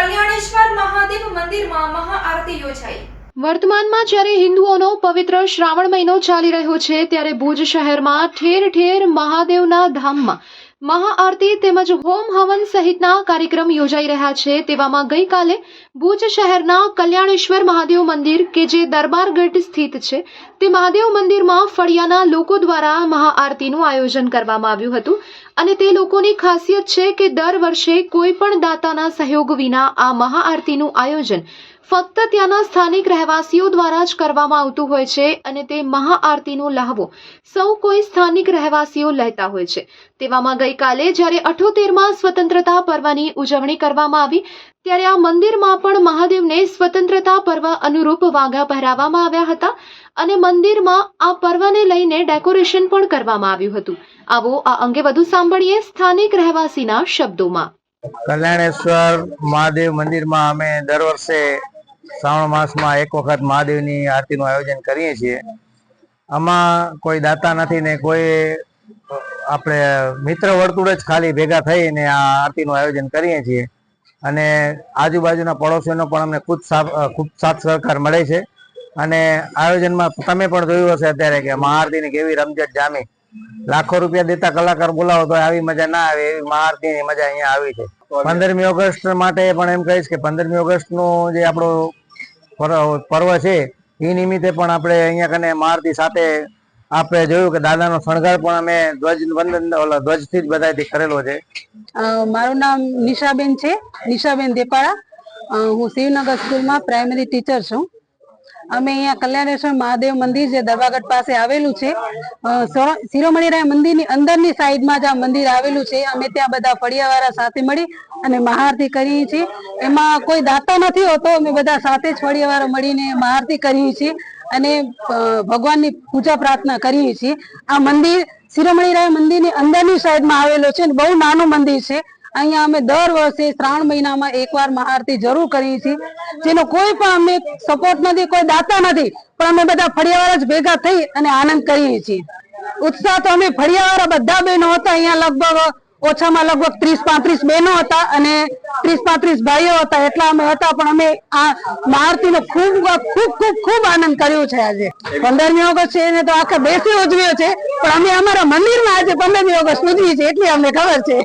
કલ્યાણેશ્વર મહાદેવ મંદિરમાં મહાઆરતી યોજાઈ. વર્તમાનમાં જ્યારે હિન્દુઓનો પવિત્ર શ્રાવણ મહિનો ચાલી રહ્યો છે, ત્યારે ભુજ શહેરમાં ઠેર ઠેર મહાદેવના ધામમાં મહાઆરતી તેમજ હોમ હવન સહિતના કાર્યક્રમ યોજાઈ રહ્યા છે. તેવામાં ગઈકાલે ભુજ શહેરના કલ્યાણેશ્વર મહાદેવ મંદિર કે જે દરબારગઢ સ્થિત છે, તે મહાદેવ મંદિરમાં ફળિયાના લોકો દ્વારા મહાઆરતીનું આયોજન કરવામાં આવ્યું હતું અને તે લોકોની ખાસિયત છે કે દર વર્ષે કોઈ પણ દાતાના સહયોગ વિના આ મહાઆરતીનું આયોજન ફક્ત ત્યાંના સ્થાનિક રહેવાસીઓ દ્વારા જ કરવામાં આવતું હોય છે અને તે મહાઆરતીનો લહાવો સૌ કોઈ સ્થાનિક રહેવાસીઓ લેતા હોય છે. તેવામાં ગઈકાલે જ્યારે અઠોતેરમાં સ્વતંત્રતા પર્વની ઉજવણી કરવામાં આવી, ત્યારે આ મંદિરમાં પણ મહાદેવને સ્વતંત્રતા પર્વ અનુરૂપ વાઘા પહેરાવવામાં આવ્યા હતા અને મંદિરમાં આ પર્વને લઈને ડેકોરેશન પણ કરવામાં આવ્યું હતું. આવો આ અંગે વધુ સાંભળીએ સ્થાનિક રહેવાસીના શબ્દોમાં. કલ્યાણેશ્વર મહાદેવ મંદિરમાં અમે દર વર્ષે શ્રાવણ માસમાં એક વખત મહાદેવની આરતીનું આયોજન કરીએ છીએ. આમાં કોઈ દાતા નથી ને કોઈ, આપણે મિત્ર વર્તુળ જ ખાલી ભેગા થઈને આ આરતીનું આયોજન કરીએ છીએ. અને આજુબાજુના પડોશીઓનો પણ અમને ખૂબ ખૂબ સાથ સહકાર મળે છે. અને આયોજનમાં તમે પણ જોયું હશે અત્યારે કે મહાઆરતીની કેવી રમઝટ જામી. લાખો રૂપિયા દેતા કલાકાર બોલાવો તો આવી મજા ના આવે એવી મહાઆરતીની મજા અહીંયા આવી છે. પંદરમી ઓગસ્ટ માટે પણ એમ કહીશ કે પંદરમી ઓગસ્ટનું જે આપણો પર્વ છે, એ નિમિત્તે પણ આપણે અહીંયા કને મારતી સાથે આપણે જોયું કે દાદાનો શણગાર પણ અમે ધ્વજ વંદન, ઓલા ધ્વજથી જ બધાથી કરેલો છે. મારું નામ નિશાબેન છે, નિશાબેન દેપાળા. હું શિવનગર સ્કૂલમાં પ્રાઇમરી ટીચર છું. અમે અહીંયા કલ્યાણેશ્વર મહાદેવ મંદિર જે દરવાગઢ પાસે આવેલું છે શિરોમણીરાય મંદિરની અંદરની સાઈડમાં જ આ મંદિર આવેલું છે. અમે ત્યાં બધા ફળિયાવાળા સાથે મળી અને મહાઆરતી કરીએ છીએ. એમાં કોઈ દાતા નથી હોતો, અમે બધા સાથે જ ફળિયાવાળા મળીને મહાઆરતી કરીએ છીએ અને ભગવાનની પૂજા પ્રાર્થના કરીએ છીએ. આ મંદિર શિરોમણિરાય મંદિરની અંદરની સાઈડમાં આવેલો છે બહુ નાનું મંદિર છે. અહીંયા અમે દર વર્ષે શ્રાવણ મહિનામાં એકવાર મહાઆરતી જરૂર કરીએ છીએ. જેનો કોઈ પણ અમને સપોર્ટ નથી, કોઈ દાતા નથી, પણ અમે બધા ફળિયાવાળા જ ભેગા થઈ અને આનંદ કરીએ છીએ. ઉત્સાહ તો અમે ફળિયાવાળા બધા બહેનો હતા, અહીંયા લગભગ ઓછામાં લગભગ ત્રીસ પાંત્રીસ બહેનો હતા અને ત્રીસ પાંત્રીસ ભાઈઓ હતા, એટલા અમે હતા, પણ અમે આ મહાઆરતીનો ખૂબ ખૂબ ખૂબ ખૂબ આનંદ કર્યો છે આજે. પંદરમી ઓગસ્ટ છે એને તો આખા દેશે ઉજવ્યો છે, પણ અમે અમારા મંદિરમાં આજે પંદરમી ઓગસ્ટ ઉજવી છે, એટલી અમને ખબર છે.